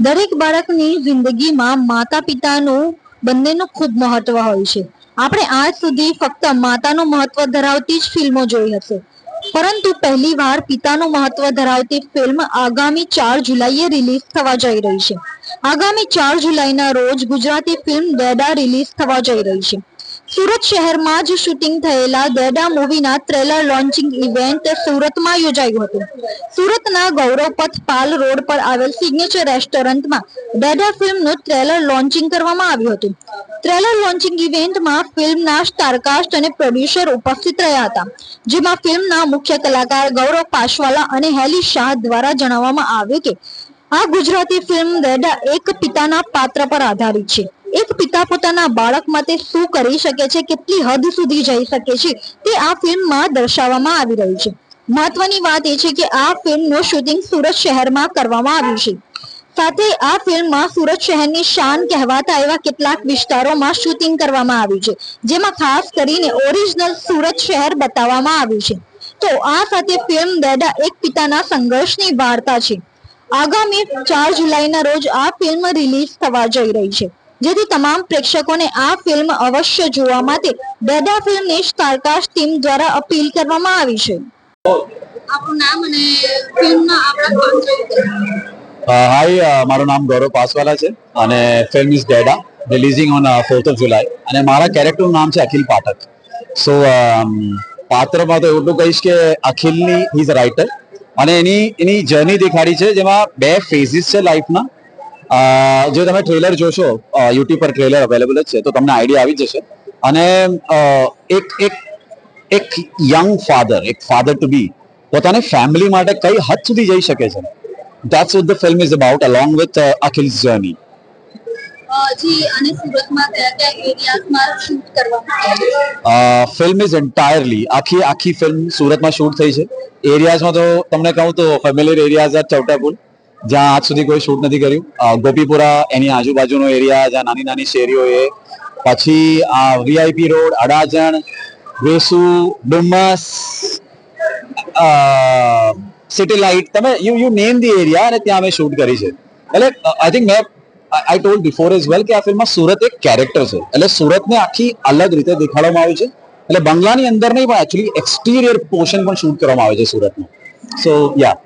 દરેક બાળકની જિંદગીમાં માતા પિતાનું બંનેનું ખૂબ મહત્વ હોય છે. આપણે આજ સુધી ફક્ત માતાનું મહત્વ ધરાવતી જ ફિલ્મો જોઈ હશે. પરંતુ પહેલી વાર પિતાનું મહત્વ ધરાવતી ફિલ્મ આગામી ચાર જુલાઈએ રિલીઝ થવા જઈ રહી છે. આગામી ચાર જુલાઈના રોજ ગુજરાતી ફિલ્મ દેડા રિલીઝ થવા જઈ રહી છે. સુરત શહેરમાં જ શૂટિંગ થયેલા દેડા મૂવીના ટ્રેલર લોન્ચિંગ ઇવેન્ટ સુરતમાં યોજાયું હતું. સુરતના ગૌરવપથ પાલ રોડ પર આવેલ સિગ્નેચર રેસ્ટોરન્ટમાં દેડા ફિલ્મનું ટ્રેલર લોન્ચિંગ કરવામાં આવ્યું હતું. ટ્રેલર લોન્ચિંગ ઇવેન્ટમાં ફિલ્મના સ્ટારકાસ્ટ અને પ્રોડ્યુસર ઉપસ્થિત રહ્યા હતા, જેમાં ફિલ્મના મુખ્ય કલાકાર ગૌરવ પાશવાલા અને હેલી શાહ દ્વારા જણાવવામાં આવ્યું કે આ ગુજરાતી ફિલ્મ દેડા એક પિતાના પાત્ર પર આધારિત છે. એક પિતા પોતાના બાળક માટે શું કરી શકે છે, કેટલી હદ સુધી જઈ શકે છે, તે આ ફિલ્મમાં દર્શાવવામાં આવી રહ્યું છે. મહત્વની વાત એ છે કે આ ફિલ્મનું શૂટિંગ સુરત શહેરમાં કરવામાં આવ્યું છે. સાથે આ ફિલ્મમાં સુરત શહેરની શાન કહેવાતા એવા કેટલાક વિસ્તારોમાં શૂટિંગ કરવામાં આવ્યું છે, જેમાં ખાસ કરીને ઓરિજિનલ સુરત શહેર બતાવવામાં આવ્યું છે. તો આ સાથે ફિલ્મ દેડા એક પિતાના સંઘર્ષની વાર્તા છે. આગામી ચાર જુલાઈના રોજ આ ફિલ્મ રિલીઝ થવા જઈ રહી છે. જેથી તમામ પ્રેક્ષકોને આ ફિલ્મ અવશ્ય જોવા માટે દેડા ફિલ્મની સ્ટારકાસ્ટ ટીમ દ્વારા અપીલ કરવામાં આવી છે. આપણું નામ અને ફિલ્મના આપણા હાય મારું નામ ગૌરવ પાસવાલા છે અને film is Deda releasing on fourth of July અને મારા કેરેક્ટરનું નામ છે અખિલ પાઠક. સો પાત્રમાં તો એટલું કહીશ કે અખિલની ઇઝ રાઇટર અને એની એની જર્ની દેખાડી છે જેમાં બે ફેઝિસ છે લાઈફના જો તમે ટ્રેલર જોશો યુટ્યુબ પર ટ્રેલર અવેલેબલ જ છે તો તમને આઈડિયા આવી જશે. અને એક એક એક યંગ ફાધર એક ફાધર ટુ બી પોતાની ફેમિલી માટે કઈ હદ સુધી જઈ શકે છે. That's what the film is about along with uh, journey film is entirely આખી આખી ફિલ્મ સુરતમાં શૂટ થઈ છે. એરિયાઝમાં તો તમને કહું તો ફેમિલિયર એરિયાઝ આર ચૌટાપુર જ્યાં આજ સુધી કોઈ શૂટ નથી કર્યું. ગોપીપુરા, એની આજુબાજુનો એરિયા જ્યાં નાની નાની શેરીઓ એ પછી આ VIP road, Adajan, Vesu, Dumas city light તમે you you name the area અને ત્યાં અમે શૂટ કરી છે. એટલે આઈ થિંક મેં I told before as well કે આ ફિલ્મમાં સુરત એક કેરેક્ટર છે. એટલે સુરતને આખી અલગ રીતે દેખાડવામાં આવ્યું છે. એટલે બંગલાની અંદર નહીં પણ એકચ્યુઅલી એક્સટીરિયર પોર્શન પણ શૂટ કરવામાં આવે છે સુરતનું સો યા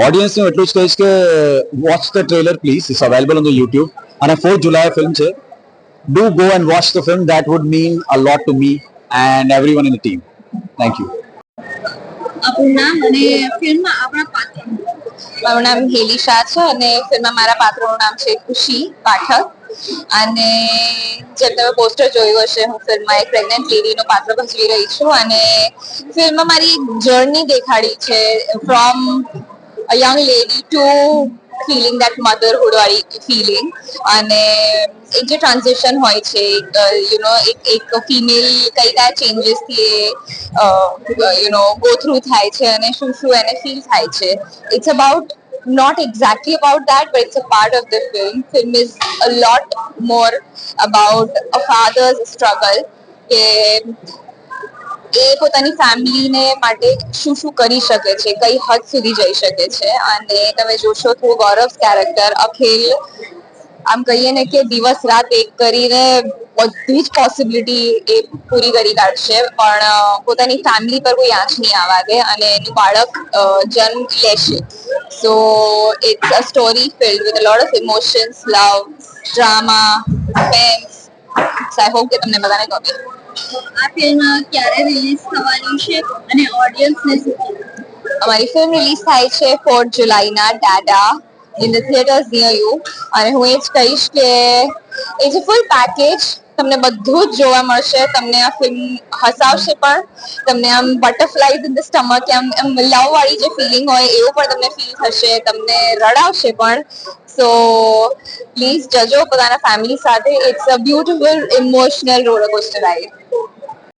ઓડિયન્સનું એટલું જ કહીશ કે watch the trailer please it's available on the YouTube અને ફોર્થ જુલાઈ ફિલ્મ છે. Do go and watch the film that would mean a lot to me and everyone in the team thank you આપણું નામ અને ફિલ્મમાં આપણા પાત્ર. મારું નામ હેલી શાહ છે અને ફિલ્મમાં મારા પાત્રનું નામ છે ખુશી પાઠક. અને જેમ તમે પોસ્ટર જોયું હશે, હું ફિલ્મમાં એક પ્રેગ્નન્ટ લેડીનું પાત્ર ભજવી રહી છું અને ફિલ્મમાં મારી જર્ની દેખાડી છે from a young lady to feeling that motherhood વાળી ફિલિંગ અને એક જે ટ્રાન્ઝેક્શન હોય છે યુ નો એક એક ફિમેલ કઈ કયા ચેન્જીસથી યુ નો ગો થ્રુ થાય છે અને શું શું એને ફીલ થાય છે. It's about not exactly about that but it's a part of the film film is a lot more about a father's struggle કે એ પોતાની ફેમિલીને માટે શું શું કરી શકે છે કઈ હદ સુધી જઈ શકે છે અને તમે જોશો તો ગૌરવ કેરેક્ટર અખિલ આમ કહીએ ને કે દિવસ રાત એક કરીને બધી જ પોસિબિલિટી એ પૂરી કરી કાઢશે. પણ પોતાની ફેમિલી પર કોઈ આંચ નહીં આવવા દે અને એનું બાળક જન્મ લેશે. So it's a story filled with lot of emotions love drama pains I hope કે તમને બધાને ગમે. આ ફિલ્મ ક્યારે રિલીઝ થવાની છે અને ઓડિયન્સને શું અમારી ફિલ્મ રિલીઝ થાય છે ફોર્થ જુલાઈના Dada in the theatres near you અને હું એ જ કહીશ કે એ જે ફૂલ પેકેજ તમને બધું જ જોવા મળશે. તમને આ ફિલ્મ હસાવશે પણ. તમને આમ બટરફ્લાઈઝ ઇન ધ સ્ટમક આમ એમ વાળી જે ફિલિંગ હોય, એવું પણ તમને ફીલ થશે. તમને રડાવશે પણ. સો પ્લીઝ જજો પોતાના ફેમિલી સાથે. It's a beautiful emotional roller coaster ride